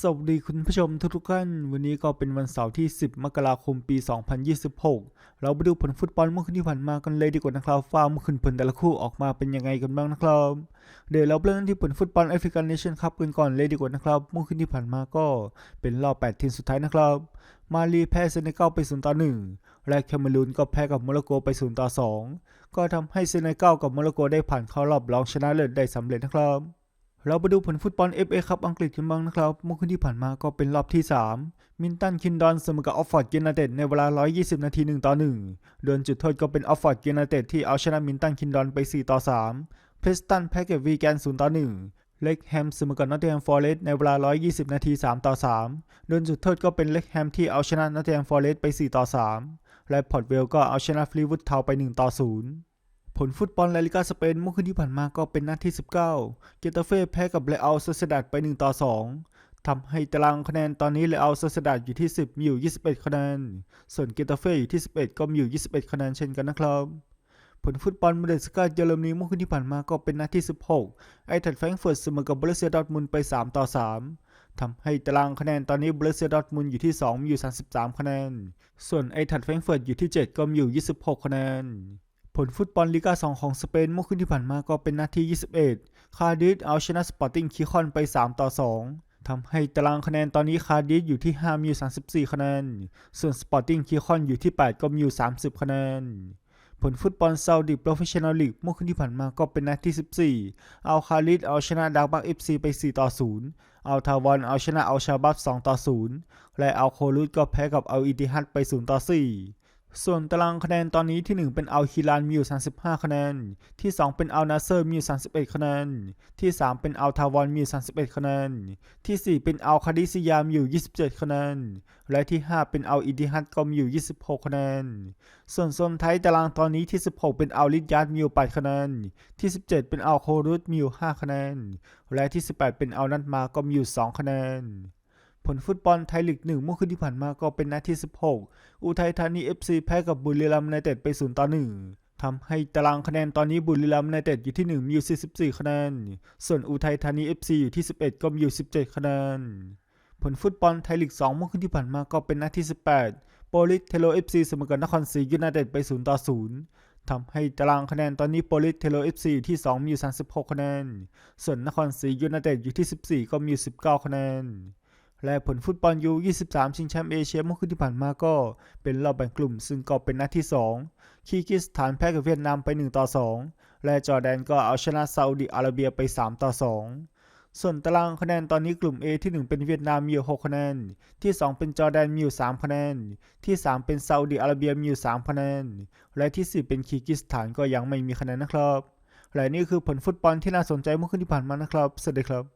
สวัสดีคุณผู้ชมทุกท่าน วันนี้ก็เป็นวันเสาร์ที่ 10 มกราคมปี 2026 เราไปดูผลฟุตบอลเมื่อคืนที่ผ่านมากันเลยดีกว่านะครับว่าเมื่อคืนผลแต่ละคู่ออกมาเป็นยังไงกันบ้างนะครับ เดี๋ยวเราเริ่มที่ผลฟุตบอลแอฟริกันเนชั่นคัพกันก่อนเลยดีกว่านะครับ เมื่อคืนที่ผ่านมาก็เป็นรอบ 8 ทีมสุดท้ายนะครับ มาลีแพ้เซเนกัลไป0ต่อ1และแคเมรูนก็แพ้กับโมร็อกโกไป0ต่อ2ก็ทำให้เซเนกัลกับโมร็อกโกได้ผ่านเข้ารอบรองชนะเลิศได้สำเร็จนะครับ เราไปดูผลฟุตบอล FA คัพอังกฤษกันบ้างนะครับ เมื่อคืนที่ผ่านมาก็เป็นรอบที่ 3 มินตันคินดอนเสมอกับออฟฟอร์ดยูไนเต็ดในเวลา 120 นาที 1 ต่อ 1 โดนจุดโทษก็เป็นออฟฟอร์ดยูไนเต็ดที่เอาชนะมินตันคินดอนไป 4 ต่อ 3 เพรสตันแพ้กับวีแกน 0 ต่อ 1 เล็กแฮมเสมอกับนอตติงแฮมฟอร์เรสในเวลา 120 นาที 3 ต่อ 3 โดนจุดโทษก็เป็นเล็กแฮมที่เอาชนะนอตติงแฮมฟอร์เรสไป 4 ต่อ 3 และพอร์ตเวลก็เอาชนะฟลีวูดเทาไป 1 ต่อ 0 ผลฟุตบอลลาลิกาสเปนเมื่อคืนที่ผ่านมาก็เป็นนัดที่ 19 เกตาเฟ่แพ้กับเรอัลโซเซดัดไป 1 ต่อ 2 ทำให้ตารางคะแนนตอนนี้เรอัลโซเซดัดอยู่ที่ 10 มีอยู่ 21 คะแนน ส่วนเกตาเฟ่อยู่ที่ 11 ก็มีอยู่ 21 คะแนนเช่นกันนะครับ ผลฟุตบอลบูเดสกาเยอรมนีเมื่อคืนที่ผ่านมาก็เป็นนัดที่ 16 ไอทัดแฟรงเฟิร์ตเสมอกับบรูเซียดอร์ทมุนไป 3 ต่อ 3ทำให้ตารางคะแนนตอนนี้บรูเซียดอร์ทมุนอยู่ที่ 2 มีอยู่ 33 คะแนน ส่วนไอทัดแฟรงเฟิร์ตอยู่ที่ 7 ก็มีอยู่ 26 คะแนน ผลฟุตบอลลีกา 2 ของสเปนเมื่อคืนที่ผ่านมาก็เป็นนัดที่21 คาร์ดิฟเอาชนะสปอร์ติ้งคีคอนไป 3 ต่อ 2 ทำให้ตารางคะแนนตอนนี้คาร์ดิฟอยู่ที่ 5 มีอยู่ 34 คะแนน ส่วนสปอร์ติ้งคีคอนอยู่ที่ 8 ก็มีอยู่ 30 คะแนน ผลฟุตบอลซาอุดิโปรเฟชชั่นอลลีกเมื่อคืนที่ผ่านมาก็เป็นนัดที่ 14 เอาคาริดเอาชนะดาร์บักเอฟซีไป 4 ต่อ 0 เอาทาวอนเอาชนะเอาชาบับ 2 ต่อ 0 และเอาโคลูดก็แพ้กับเอาอิติฮัดไป 0 ต่อ 4 ส่วนตารางคะแนนตอนนี้ที่ 1 เป็นอัลฮิลานมีอยู่ 35 คะแนน ที่ 2 เป็นอัลนาเซอร์มีอยู่31 คะแนน ที่ 3 เป็นอัลทาวอนมีอยู่31 คะแนน ที่ 4 เป็นอัลคาดิซิยามีอยู่ 27 คะแนน และที่ 5 เป็นอัลอิดิฮัดก็มีอยู่ 26 คะแนน ส่วนโซนท้ายตารางตอนนี้ที่ 16 เป็นอัลลิดยัดมีอยู่ 8 คะแนน ที่ 17 เป็นอัลโครุตมีอยู่ 5 คะแนน และที่ 18 เป็นอัลนัตมาก็มีอยู่ 2 คะแนน ผลฟุตบอลไทยลีกหนึ่งเมื่อคืนที่ผ่านมาก็เป็นนัดที่ 16 อุทัยธานี FC แพ้กับบุรีรัมย์ยูไนเต็ดไป0ต่อ1ทำให้ตารางคะแนนตอนนี้บุรีรัมย์ยูไนเต็ดอยู่ที่ 1 มีอยู่ 44 คะแนน ส่วนอุทัยธานี FC อยู่ที่ 11 ก็มีอยู่ 17 คะแนน ผลฟุตบอลไทยลีก2เมื่อคืนที่ผ่านมาก็เป็นนัดที่ 18 โปลิสเทโล FC เสมอกับนครศรียูไนเต็ดไป0ต่อ0ทำให้ตารางคะแนนตอนนี้โปลิสเทโล FC อยู่ที่ 2 มีอยู่ 36 คะแนน ส่วนนครศรียูไนเต็ดอยู่ที่ 14 ก็มีอยู่ 19 คะแนน และผลฟุตบอลยู23 ชิงแชมป์เอเชียเมื่อคืนที่ผ่านมาก็เป็นรอบแบ่งกลุ่ม ซึ่งก็เป็นนัดที่ 2 คีกิสถานแพ้กับเวียดนามไป 1 ต่อ 2 และจอร์แดนก็เอาชนะซาอุดิอาระเบียไป 3 ต่อ 2 ส่วนตารางคะแนนตอนนี้กลุ่ม A ที่ 1 เป็นเวียดนามมีอยู่6คะแนน ที่ 2 เป็นจอร์แดนมีอยู่3คะแนน ที่ 3 เป็นซาอุดิอาระเบียมีอยู่3คะแนน และที่ 4 เป็นคีกิสถานก็ยังไม่มีคะแนนนะครับ และนี่คือผลฟุตบอลที่น่าสนใจเมื่อคืนที่ผ่านมานะครับ สวัสดีครับ